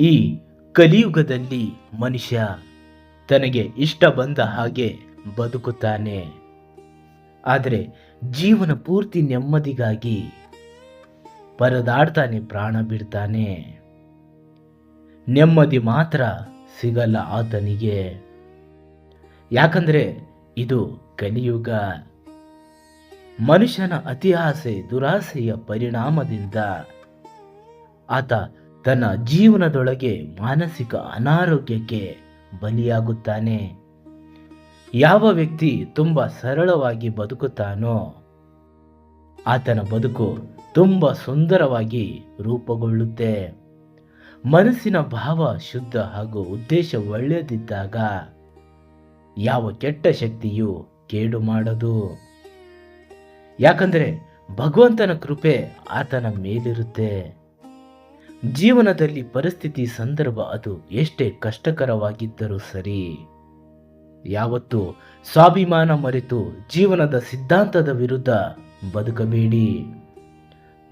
ಈ ಕಲಿಯುಗದಲ್ಲಿ ಮನುಷ್ಯ ತನಗೆ ಇಷ್ಟ ಬಂದ ಹಾಗೆ ಬದುಕುತ್ತಾನೆ. ಆದರೆ ಜೀವನ ಪೂರ್ತಿ ನೆಮ್ಮದಿಗಾಗಿ ಪರದಾಡ್ತಾನೆ, ಪ್ರಾಣ ಬಿಡ್ತಾನೆ. ನೆಮ್ಮದಿ ಮಾತ್ರ ಸಿಗಲ್ಲ ಆತನಿಗೆ. ಯಾಕಂದ್ರೆ ಇದು ಕಲಿಯುಗ. ಮನುಷ್ಯನ ಅತಿ ಆಸೆ ದುರಾಸೆಯ ಪರಿಣಾಮದಿಂದ ಆತ ತನ್ನ ಜೀವನದೊಳಗೆ ಮಾನಸಿಕ ಅನಾರೋಗ್ಯಕ್ಕೆ ಬಲಿಯಾಗುತ್ತಾನೆ. ಯಾವ ವ್ಯಕ್ತಿ ತುಂಬ ಸರಳವಾಗಿ ಬದುಕುತ್ತಾನೋ, ಆತನ ಬದುಕು ತುಂಬ ಸುಂದರವಾಗಿ ರೂಪುಗೊಳ್ಳುತ್ತೆ. ಮನಸ್ಸಿನ ಭಾವ ಶುದ್ಧ ಹಾಗೂ ಉದ್ದೇಶ ಒಳ್ಳೆಯದಿದ್ದಾಗ ಯಾವ ಕೆಟ್ಟ ಶಕ್ತಿಯು ಕೇಡು ಮಾಡದು. ಯಾಕಂದರೆ ಭಗವಂತನ ಕೃಪೆ ಆತನ ಮೇಲಿರುತ್ತೆ. ಜೀವನದಲ್ಲಿ ಪರಿಸ್ಥಿತಿ ಸಂದರ್ಭ ಅದು ಎಷ್ಟೇ ಕಷ್ಟಕರವಾಗಿದ್ದರೂ ಸರಿ. ಯಾವತ್ತು ಸ್ವಾಭಿಮಾನ ಮರೆತು ಜೀವನದ ಸಿದ್ಧಾಂತದ ವಿರುದ್ಧ ಬದುಕಬೇಡಿ.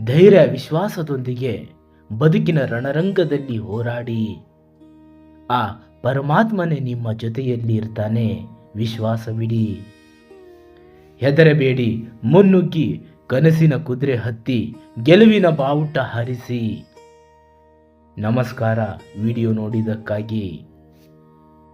ಧೈರ್ಯ ವಿಶ್ವಾಸದೊಂದಿಗೆ ಬದುಕಿನ ರಣರಂಗದಲ್ಲಿ ಹೋರಾಡಿ. ಆ ಪರಮಾತ್ಮನೇ ನಿಮ್ಮ ಜೊತೆಯಲ್ಲಿ ಇರ್ತಾನೆ ವಿಶ್ವಾಸವಿಡಿ. ಹೆದರಬೇಡಿ, ಮುನ್ನುಗ್ಗಿ, ಕನಸಿನ ಕುದುರೆ ಹತ್ತಿ, ಗೆಲುವಿನ ಬಾವುಟ ಹಾರಿಸಿ. ನಮಸ್ಕಾರ. ವಿಡಿಯೋ ನೋಡಿದ್ದಕ್ಕಾಗಿ